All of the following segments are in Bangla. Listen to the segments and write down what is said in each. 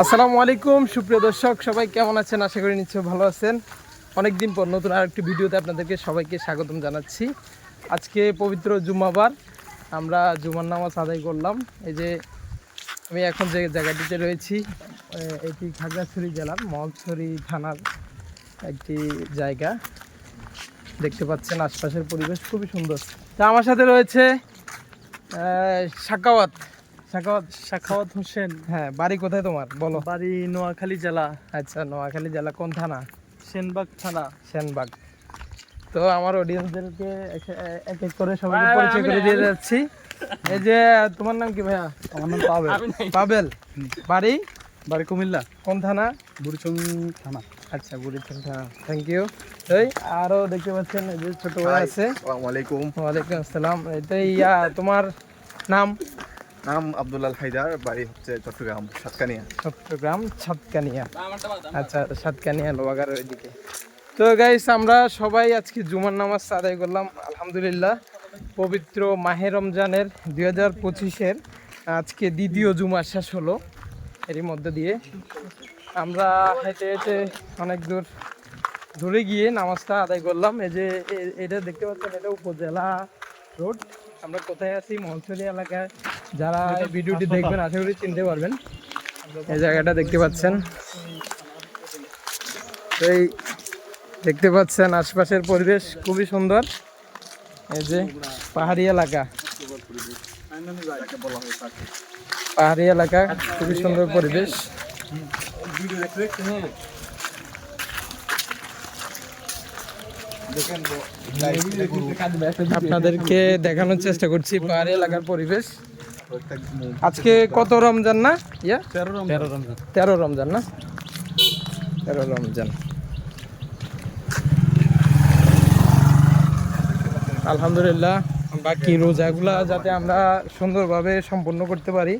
আসসালামু আলাইকুম, সুপ্রিয় দর্শক, সবাই কেমন আছেন? আশা করি নিশ্চয় ভালো আছেন। অনেকদিন পর নতুন আরেকটি ভিডিওতে আপনাদেরকে সবাইকে স্বাগতম জানাচ্ছি। আজকে পবিত্র জুম্মাবার, আমরা জুমার নামাজ আদায় করলাম। এই যে আমি এখন যে জায়গাটিতে রয়েছি এটি খাগড়াছড়ি জেলার মহলছড়ি থানার একটি জায়গা। দেখতে পাচ্ছেন আশপাশের পরিবেশ খুবই সুন্দর। তা আমার সাথে রয়েছে সাকাওয়াত সাকাওয়াত শাখাওয়াত হোসেন। হ্যাঁ বাড়ি কোথায় তোমার? বলো। বাড়ি নোয়াখালী জেলা। আচ্ছা নোয়াখালী জেলা কোন থানা? সেনবাগ থানা। সেনবাগ। তো আমার অডিয়েন্সদেরকে এক এক করে সবাইকে পরিচয় করে দিয়ে যাচ্ছি। এই যে তোমার নাম কি ভাইয়া? আমার নাম পাবেল। পাবেল। বাড়ি? বাড়ি কুমিল্লা। কোন থানা? বুড়িচং থানা। আচ্ছা বুড়িচং থানা। থ্যাংক ইউ এই আরও দেখতে পাচ্ছেন এই যে ছোট ভাই আছে। আসসালামাইকুম ওয়ালাইকুম আসসালাম। এটা ইয়া তোমার নাম? নাম আব্দুল্লাল হায়দার বাড়ি হচ্ছে চট্টগ্রাম সাতকানিয়া। চট্টগ্রাম সাতকানিয়া। আচ্ছা সাতকানিয়া লোহাগাড়ের ওইদিকে। তো গাইস আমরা সবাই আজকে জুমার নামাজ আদায় করলাম আলহামদুলিল্লাহ। পবিত্র মাহে রমজানের দুই হাজার পঁচিশের আজকে দ্বিতীয় জুমা শেষ হলো। এরই মধ্যে দিয়ে আমরা হেঁটে হেঁটে অনেক দূর দূরে গিয়ে নামাজটা আদায় করলাম। এই যে এটা দেখতে পাচ্ছেন এটা উপজেলা রোড। আমরা কোথায় আছি? মহলছড়ি এলাকায়। যারা ভিডিওটি দেখবেন, আশা করি চিনতে পারবেন। এই জায়গাটা দেখতে পাচ্ছেন। এই দেখতে পাচ্ছেন, আশপাশের পরিবেশ খুবই সুন্দর। এই যে পাহাড়ি এলাকা। পাহাড়ি এলাকা, খুবই সুন্দর পরিবেশ। আপনাদেরকে দেখানোর চেষ্টা করছি পাহাড়ি এলাকার পরিবেশ। আজকে কত রমজান না? ইয়া? তেরো রমজান। তেরো রমজান। না? তেরো রমজান। আলহামদুলিল্লাহ বাকি রোজাগুলা যাতে আমরা সুন্দরভাবে সম্পন্ন করতে পারি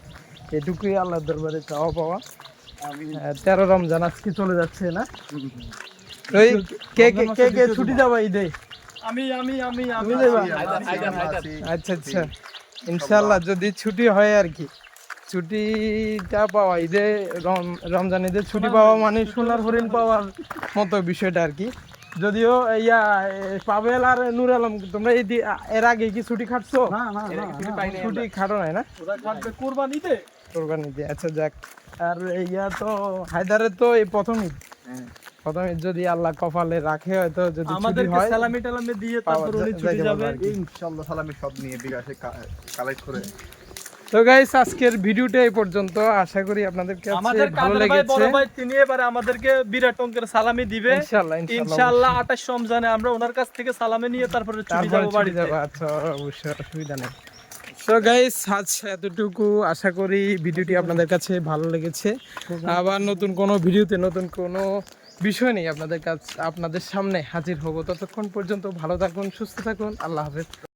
এটুকুই আল্লাহর দরবারে চাওয়া পাওয়া। তেরো রমজান আজকে চলে যাচ্ছে না? এই কে কে কে কে ছুটি যাবা ঈদে? আমি আমি আমি তুমি আচ্ছা আচ্ছা। ইনশাল্লাহ যদি ছুটি হয় আর কি। ছুটিটা পাওয়া ঈদে রম- রমজান ঈদের ছুটি পাওয়া মানে সোনার হরিণ পাওয়ার মতো বিষয়টা আর কি। যদিও ইয়া পাবেল আর নুর আলম তোমরা এই এর আগে কি ছুটি খাটছো? ছুটি খাটো নাই না? কোরবানিতে। কোরবানিতে আচ্ছা যাক। আর ইয়া তো হায়দারের তো এই প্রথম ঈদ প্রথম যদি আল্লাহ কপালে রাখে হয়তো যদি হয় সালামি টালামি দিয়ে তারপর উনি ছুটি যাবে। ইনশাল্লাহ সালামি সব নিয়ে বিকাশে কালেক্ট করে। তো গাইস আজকের ভিডিওটা এই পর্যন্ত। আশা করি আপনাদের কাছে আমাদের ভালো বড় লেগেছে। ভাই তিনি এবারে আমাদেরকে বিরাট অঙ্কের সালামি দিবে। ইনশাআল্লাহ ইনশাআল্লাহ ইনশাআল্লাহ আঠাশ রমজানে আমরা ওনার কাছ থেকে সালামি নিয়ে তারপরে যাব বাড়িতে। যাব আচ্ছা অবশ্যই অসুবিধা নেই। তো গাইস আজ এতটুকু। আশা করি ভিডিওটি আপনাদের কাছে ভালো লেগেছে। আবার নতুন কোনো ভিডিওতে নতুন কোনো বিষয় নেই আপনাদের কাছে আপনাদের সামনে হাজির হব। ততক্ষণ পর্যন্ত ভালো থাকুন, সুস্থ থাকুন। আল্লাহ হাফেজ।